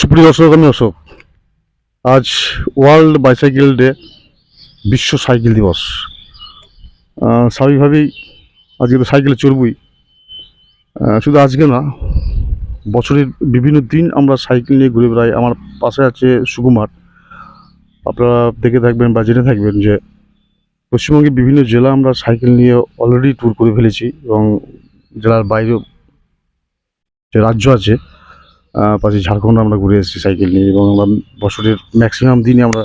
সুপ্রিয় দর্শক আমি অশোক আজ ওয়ার্ল্ড বাইসাইকেল ডে, বিশ্ব সাইকেল দিবস। স্বাভাবিকভাবেই আজকে তো সাইকেলে চড়বই শুধু আজকে না, বছরের বিভিন্ন দিন আমরা সাইকেল নিয়ে ঘুরে বেড়াই। আমার পাশে আছে সুকুমার। আপনারা দেখে থাকবেন বা জেনে থাকবেন যে পশ্চিমবঙ্গের বিভিন্ন জেলা আমরা সাইকেল নিয়ে অলরেডি ট্যুর করে ফেলেছি এবং জেলার বাইরেও যে রাজ্য আছে পাশে ঝাড়খণ্ড আমরা ঘুরে এসেছি সাইকেল নিয়ে এবং আমরা বছরের ম্যাক্সিমাম দিনই আমরা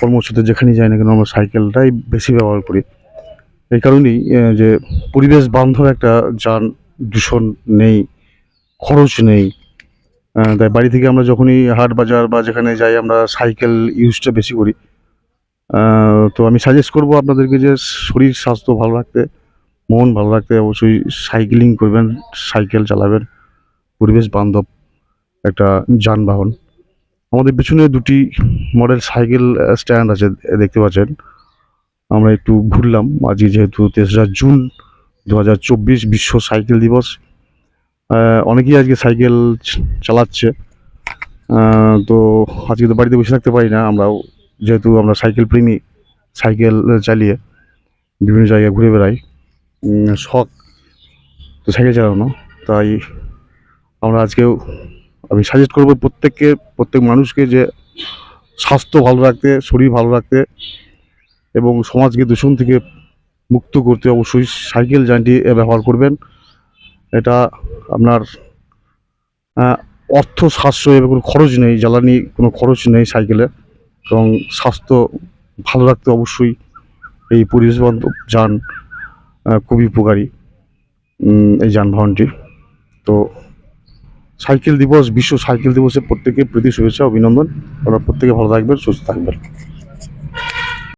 কর্মসূত্রে যেখানেই যাই না কেন আমরা সাইকেলটাই বেশি ব্যবহার করি। এই কারণেই যে পরিবেশ বান্ধব একটা যান দূষণ নেই, খরচ নেই তাই বাড়ি থেকে আমরা যখনই হাট বাজার বা যেখানে যাই আমরা সাইকেল ইউজটা বেশি করি। তো আমি সাজেস্ট করব আপনাদেরকে যে শরীর স্বাস্থ্য ভালো রাখতে, মন ভালো রাখতে অবশ্যই সাইকেলিং করবেন, সাইকেল চালাবেন। পরিবেশ বান্ধব একটা যানবাহন। আমাদের পিছনে দুটি মডেল সাইকেল স্ট্যান্ড আছে দেখতে পাচ্ছেন। আমরা একটু ঘুরলাম, আজকে যেহেতু তেসরা জুন দু বিশ্ব সাইকেল দিবস। অনেকেই আজকে সাইকেল চালাচ্ছে। তো আজকে তো বাড়িতে বসে থাকতে পারি না, আমরাও যেহেতু আমরা সাইকেল প্রেমী, সাইকেল চালিয়ে বিভিন্ন জায়গায় ঘুরে বেড়াই। শখ, তো সাইকেল চালানো, তাই আমরা আজকেও আমি সাজেস্ট করব প্রত্যেককে, প্রত্যেক মানুষকে যে স্বাস্থ্য ভালো রাখতে, শরীর ভালো রাখতে এবং সমাজকে দূষণ থেকে মুক্ত করতে অবশ্যই সাইকেল যানটি ব্যবহার করবেন। এটা আপনার অর্থ সাশ্রয় এবং কোনো খরচ নেই, জ্বালানি কোনো খরচ নেই সাইকেলে এবং স্বাস্থ্য ভালো রাখতে অবশ্যই এই পরিবেশ বান্ধব যান খুবই উপকারী এই যানবাহনটি। তো সাইকেল দিবস, বিশ্ব সাইকেল দিবসে প্রত্যেকে প্রীতি শুভেচ্ছা, অভিনন্দন। আপনারা প্রত্যেকে ভালো থাকবেন, সুস্থ থাকবেন।